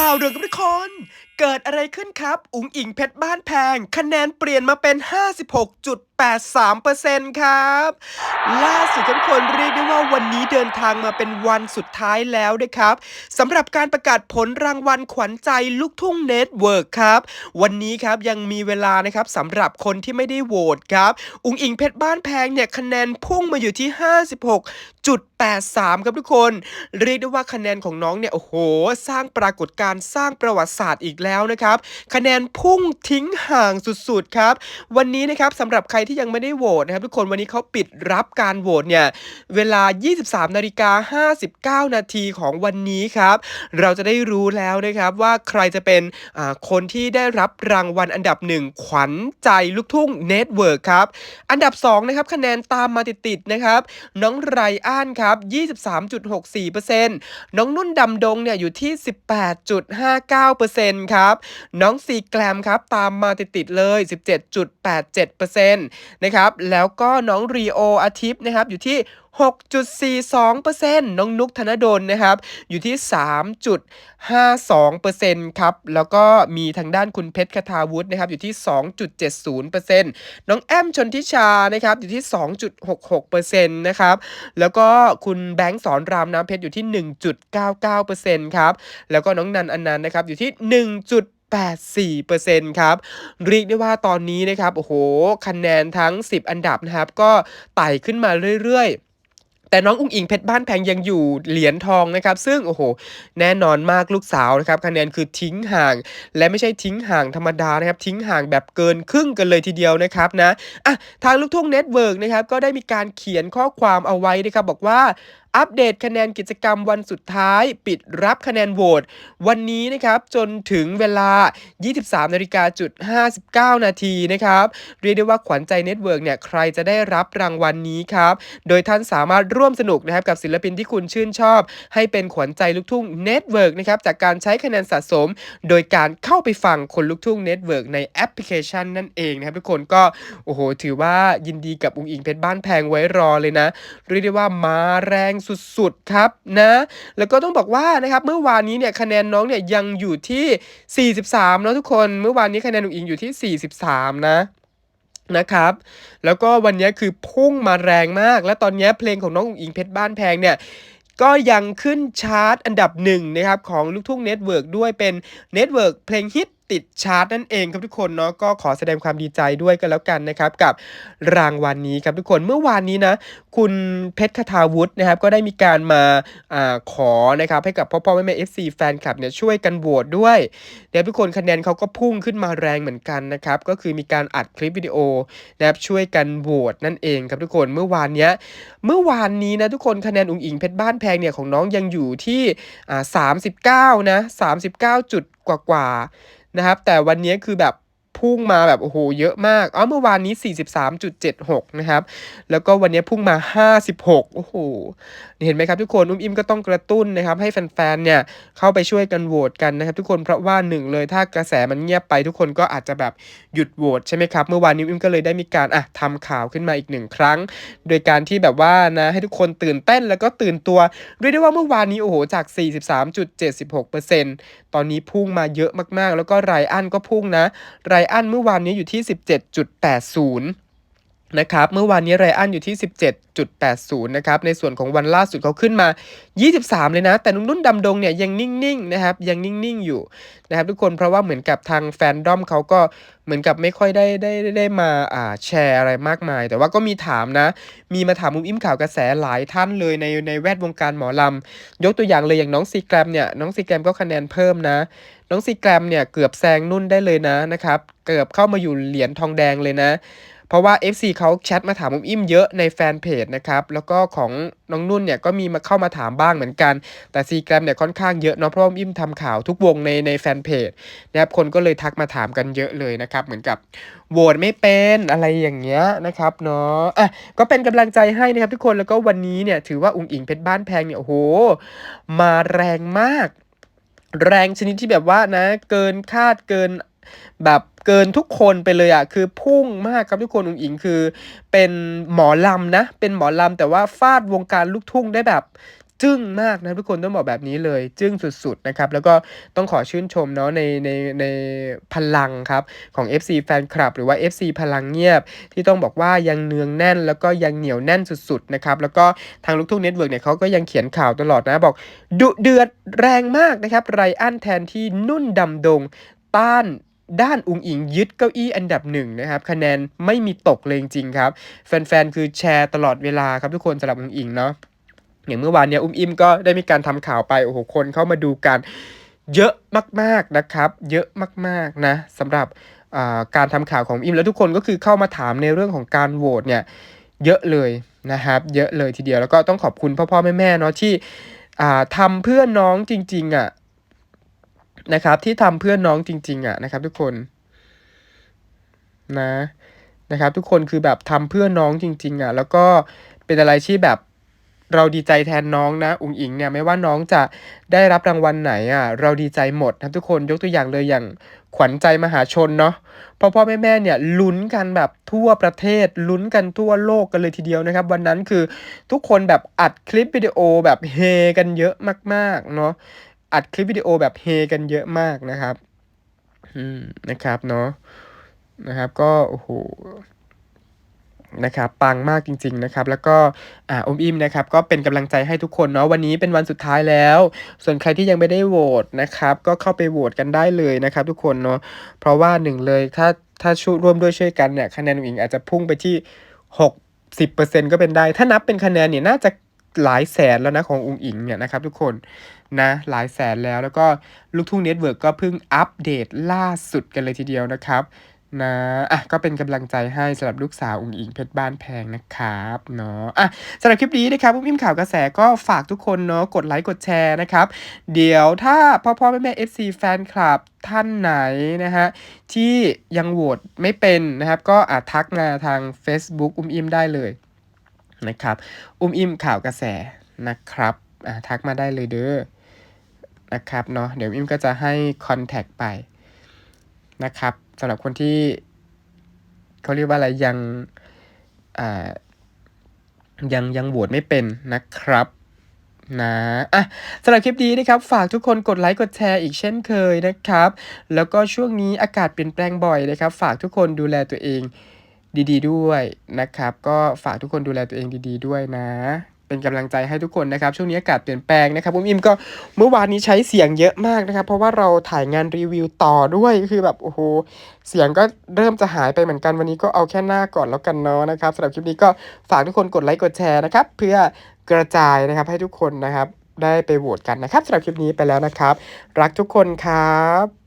ข่าวเรื่องกับทุกคน เกิดอะไรขึ้นครับ อุ๋งอิงเพชรบ้านแพง คะแนนเปลี่ยนมาเป็น 56.83%ครับ ล่าสุดทุกคนเรียกได้ว่าวันนี้เดินทางมาเป็นวันสุดท้ายแล้วนะครับสำหรับการประกาศผลรางวัลขวัญใจลูกทุ่งเน็ตเวิร์กครับ วันนี้ครับยังมีเวลานะครับสำหรับคนที่ไม่ได้โหวตครับ อุ๋งอิงเพชรบ้านแพงเนี่ยคะแนนพุ่งมาอยู่ที่ 56 56.83 ครับทุกคน เรียกได้ว่าคะแนนของน้องเนี่ยโอ้โห สร้างปรากฏการณ์สร้างประวัติศาสตร์อีกแล้วนะครับ คะแนนพุ่งทิ้งห่างสุดๆครับ วันนี้นะครับสำหรับใครที่ยังไม่ได้โหวตนะครับทุกคนวันนี้เขาปิดรับการโหวตเนี่ยเวลา 23นาฬิกา59 นาทีของวันนี้ครับ เราจะได้รู้แล้วนะครับว่าใครจะเป็นคนที่ได้รับรางวัลอันดับหนึ่งขวัญใจลูกทุ่งเน็ตเวิร์กครับ อันดับ2นะครับคะแนนตามมาติดๆนะครับ น้องไรอนครับ 23.64%น้องนุ่นดำดงเนี่ยอยู่ที่ 18.59%ครับ น้องซีแกลมครับตามมาติดๆเลย 17.87%นะครับ แล้วก็น้องรีโออาทิตย์นะครับอยู่ที่6.42%น้องนุกธนดลนะครับ อยู่ที่ 3.52%ครับ แล้วก็มีทางด้านคุณเพชรคทาวุฒินะครับ อยู่ที่ 2.70%น้องแอมชนทิชานะครับ อยู่ที่ 2.66%นะครับ แล้วก็คุณแบงค์สอนรามน้ำเพชรอยู่ที่ 1.99%ครับ แล้วก็น้องนันอนันต์นะครับ อยู่ที่ 1.84%ครับเรียกได้ว่าตอนนี้นะครับ โอ้โห คะแนนทั้ง 10 อันดับนะครับ ก็ไต่ขึ้นมาเรื่อยๆ แต่น้องอุ้งอิงเพชรบ้านแพงยังอยู่เหรียญทองนะครับ ซึ่งโอ้โห แน่นอนมากลูกสาวนะครับคะแนนคือทิ้งห่าง และไม่ใช่ทิ้งห่างธรรมดานะครับ ทิ้งห่างแบบเกินครึ่งกันเลยทีเดียวนะครับนะอะทางลูกทุ่งเน็ตเวิร์กนะครับก็ได้มีการเขียนข้อความเอาไว้นะครับบอกว่า อัปเดตคะแนนกิจกรรมวันสุดท้าย ปิดรับคะแนนโหวตวันนี้นะครับจนถึงเวลา 23นาฬิกาจุด59 นาทีนะครับ เรียกได้ว่าขวัญใจเน็ตเวิร์กเนี่ยใครจะได้รับรางวัลนนี้ครับ โดยท่านสามารถร่วมสนุกนะครับกับศิลปินที่คุณชื่นชอบ ให้เป็นขวัญใจลูกทุ่งเน็ตเวิร์กนะครับจากการใช้คะแนนสะสม โดยการเข้าไปฟังคนลูกทุ่งเน็ตเวิร์กในแอปพลิเคชันนั่นเองนะครับทุกคนก็โอ้โหถือว่ายินดีกับอุงอิงเพชรบ้านแพงไว้รอเลยนะเรียกได้ว่ามาแรงสุดๆครับนะแล้วก็ต้องบอกว่านะครับเมื่อวานนี้เนี่ยคะแนนน้องเนี่ยยังอยู่ที่ 43แล้วทุกคนเมื่อวานนี้คะแนนอุงอิงอยู่ที่ 43 นะนะครับ แล้วก็วันนี้คือพุ่งมาแรงมาก และตอนนี้เพลงของน้องอุ๋งอิงเพชรบ้านแพงเนี่ยก็ยังขึ้นชาร์ตอันดับหนึ่งนะครับของลูกทุ่งเน็ตเวิร์กด้วยเป็นเน็ตเวิร์กเพลงฮิต ติดชาร์ตนั่นเองครับทุกคนเนาะก็ขอแสดงความดีใจด้วยกันแล้วกันนะครับกับรางวัลนนี้ครับทุกคนเมื่อวานนี้นะคุณเพชรคทาวุฒินะครับก็ได้มีการมาอขอนะครับให้กับพ่อพ่อแม่แม่เอฟซีแฟนคลับเนี่ยช่วยกันโหวตด้วยเดี๋ยวทุกคนคะแนนเขาก็พุ่งขึ้นมาแรงเหมือนกันนะครับก็คือมีการอัดคลิปวิดีโอนะครับช่วยกันโหวตนั่นเองครับทุกคนเมื่อวานเนี้ยเมื่อวานนี้นะทุกคนคะแนนอุ๋งอิงเพชรบ้านแพงเนี่ยของน้องยังอยู่ที่อ่าสามสิบเก้านะสามสิบเก้าจุดกว่ากว่า นะครับ แต่วันนี้คือแบบ พุ่งมาแบบโอ้โหเยอะมากอ๋อเมื่อวานนี้ 43.76 นะครับ แล้วก็วันนี้พุ่งมา 56 โอ้โห เห็นไหมครับทุกคน อุ้มอิมก็ต้องกระตุ้นนะครับ ให้แฟนๆ เนี่ยเข้าไปช่วยกันโหวตกันนะครับ ทุกคน เพราะว่าหนึ่งเลยถ้ากระแสมันเงียบไปทุกคนก็อาจจะแบบหยุดโหวตใช่ไหมครับ เมื่อวานนี้อุ้มก็เลยได้มีการอะทำข่าวขึ้นมาอีกหนึ่งครั้ง โดยการที่แบบว่านะให้ทุกคนตื่นเต้นแล้วก็ตื่นตัวเรียกได้ว่าเมื่อวานนี้โอ้โหจาก 43.76%ตอนนี้พุ่งมาเยอะมากๆ แล้วก็ไรอันก็พุ่งนะไรอันเมื่อวานนี้อยู่ที่ 17.80 นะครับ เมื่อวานนี้ไรอันอยู่ที่ 17.80 นะครับ ในส่วนของวันล่าสุดเขาขึ้นมา 23 เลยนะ แต่นุ่นนุ่นดำดงเนี่ยยังนิ่งๆนะครับ ยังนิ่งๆอยู่นะครับทุกคน เพราะว่าเหมือนกับทางแฟนดอมเขาก็เหมือนกับไม่ค่อยได้ได้ได้ได้มาอ่าแชร์อะไรมากมาย แต่ว่าก็มีถามนะ มีมาถามมุมอิ่มข่าวกระแสหลายท่านเลยในในแวดวงการหมอลำ ยกตัวอย่างเลยอย่างน้องซีแกรมเนี่ย น้องซีแกรมก็คะแนนเพิ่มนะ น้องซีแกรมเนี่ยเกือบแซงนุ่นได้เลยนะนะครับ เกือบเข้ามาอยู่เหรียญทองแดงเลยนะ เพราะว่า FC เขาแชทมาถามอุ้มอิ่มเยอะในแฟนเพจนะครับ แล้วก็ของน้องนุ่นเนี่ยก็มีมาเข้ามาถามบ้างเหมือนกัน แต่ซีแกรมเนี่ยค่อนข้างเยอะเนาะเพราะว่าอุ้มอิ่มทำข่าวทุกวงในในแฟนเพจนะครับคนก็เลยทักมาถามกันเยอะเลยนะครับ เหมือนกับโหวตไม่เป็นอะไรอย่างเงี้ยนะครับเนาะอะก็เป็นกำลังใจให้นะครับทุกคนแล้วก็วันนี้เนี่ยถือว่าอุ้งอิงเพชรบ้านแพงเนี่ยโอ้โหมาแรงมาก แรงชนิดที่แบบว่านะ เกินคาดเกินแบบเกินทุกคนไปเลยอะคือพุ่งมากครับทุกคนอุ๋งอิงคือ เป็นหมอลำนะ เป็นหมอลำแต่ว่าฟาดวงการลูกทุ่งได้แบบ จึ้งมากนะทุกคนต้องบอกแบบนี้เลย จึ้งสุดๆนะครับ แล้วก็ต้องขอชื่นชมเนาะในในในพลังครับของ FC แฟนคลับ หรือว่า FC พลังเงียบ ที่ต้องบอกว่ายังเนืองแน่น แล้วก็ยังเหนียวแน่นสุดๆนะครับแล้วก็ทางลูกทุ่งเน็ตเวิร์กเนี่ยเขาก็ยังเขียนข่าวตลอดนะบอกดุเดือดแรงมากนะครับไรอันแทนที่นุ่นดำดงต้านด้านอุงอิงยึดเก้าอี้อันดับหนึ่งนะครับคะแนนไม่มีตกเลยจริงครับ แฟนๆ คือแชร์ตลอดเวลาครับทุกคนสำหรับอุงอิงเนาะ อย่างเมื่อวานเนี่ยอุ้มอิมก็ได้มีการทำข่าวไปโอ้โหคนเข้ามาดูกันเยอะมากๆนะครับ เยอะมากๆนะสำหรับการทำข่าวของอิมแล้วทุกคนก็คือเข้ามาถามในเรื่องของการโหวตเนี่ยเยอะเลยนะครับเยอะเลยทีเดียวแล้วก็ต้องขอบคุณพ่อพ่อแม่แม่ๆเนาะที่อ่าทำเพื่อน้องจริงๆอะนะครับที่ทำเพื่อน้องจริง ๆอะนะครับทุกคนนะนะครับทุกคนคือแบบทำเพื่อน้องจริง ๆอะแล้วก็เป็นอะไรที่แบบ เราดีใจแทนน้องนะอุ๋งอิงเนี่ยไม่ว่าน้องจะได้รับรางวัลไหนอะเราดีใจหมดนะทุกคนยกตัวอย่างเลยอย่างขวัญใจมหาชนเนาะพ่อพ่อแม่แม่เนี่ยลุ้นกันแบบทั่วประเทศลุ้นกันทั่วโลกกันเลยทีเดียวนะครับ วันนั้นคือทุกคนแบบอัดคลิปวิดีโอแบบเฮกันเยอะมาก ๆ เนาะอัดคลิปวิดีโอแบบเฮกันเยอะมากนะครับ อืมนะครับเนาะนะครับก็โอ้โห นะครับปังมากจริง ๆ นะครับ แล้วก็อ่าอมอิมนะครับ ก็เป็นกำลังใจให้ทุกคนเนาะวันนี้เป็นวันสุดท้ายแล้ว ส่วนใครที่ยังไม่ได้โหวตนะครับ ก็เข้าไปโหวตกันได้เลยนะครับ ทุกคนเนาะเพราะว่าหนึ่งเลยถ้าถ้าช่วยร่วมด้วยช่วยกันเนี่ยคะแนนอุ๋งอิงอาจจะพุ่งไปที่60%ก็เป็นได้ ถ้านับเป็นคะแนนเนี่ยน่าจะหลายแสนแล้วนะของอุ๋งอิงเนี่ยนะครับ ทุกคนนะหลายแสนแล้วแล้วก็ลูกทุ่งเน็ตเวิร์กก็เพิ่งอัปเดตล่าสุดกันเลยทีเดียวนะครับ นะอะก็เป็นกำลังใจให้สำหรับลูกสาวอุ๋งอิงเพชรบ้านแพงนะครับเนาะอะสำหรับคลิปนี้นะครับอุ้มอิมข่าวกระแสก็ฝากทุกคนเนาะกดไลค์กดแชร์นะครับ เดี๋ยวถ้าพ่อพ่อแม่แม่ FC แฟนคลับท่านไหนนะฮะที่ยังโหวตไม่เป็นนะครับ ก็อาจทักมาทาง Facebook อุ้มอิมได้เลยนะครับ อุ้มอิมข่าวกระแสนะครับอะทักมาได้เลยเด้อนะครับเนาะเดี๋ยวอิมก็จะให้คอนแทคไป นะครับสำหรับคนที่เขาเรียกว่าอะไรยังยังยังโหวตไม่เป็นนะครับนะอะสำหรับคลิปนี้นะครับ ฝากทุกคนกดไลค์กดแชร์อีกเช่นเคยนะครับ แล้วก็ช่วงนี้อากาศเปลี่ยนแปลงบ่อยนะครับ ฝากทุกคนดูแลตัวเองดี ๆ ด้วยนะครับ ก็ฝากทุกคนดูแลตัวเองดี ๆ ด้วยนะ เป็นกำลังใจให้ทุกคนนะครับ ช่วงนี้อากาศเปลี่ยนแปลงนะครับผมอิมก็เมื่อวานนี้ใช้เสียงเยอะมากนะครับ เพราะว่าเราถ่ายงานรีวิวต่อด้วยคือแบบโอ้โหเสียงก็เริ่มจะหายไปเหมือนกันวันนี้ก็เอาแค่หน้าก่อนแล้วกันเนาะนะครับสำหรับคลิปนี้ก็ฝากทุกคนกดไลค์กดแชร์นะครับ เพื่อกระจายนะครับให้ทุกคนนะครับ ได้ไปโหวตกันนะครับสำหรับคลิปนี้ไปแล้วนะครับ รักทุกคนครับ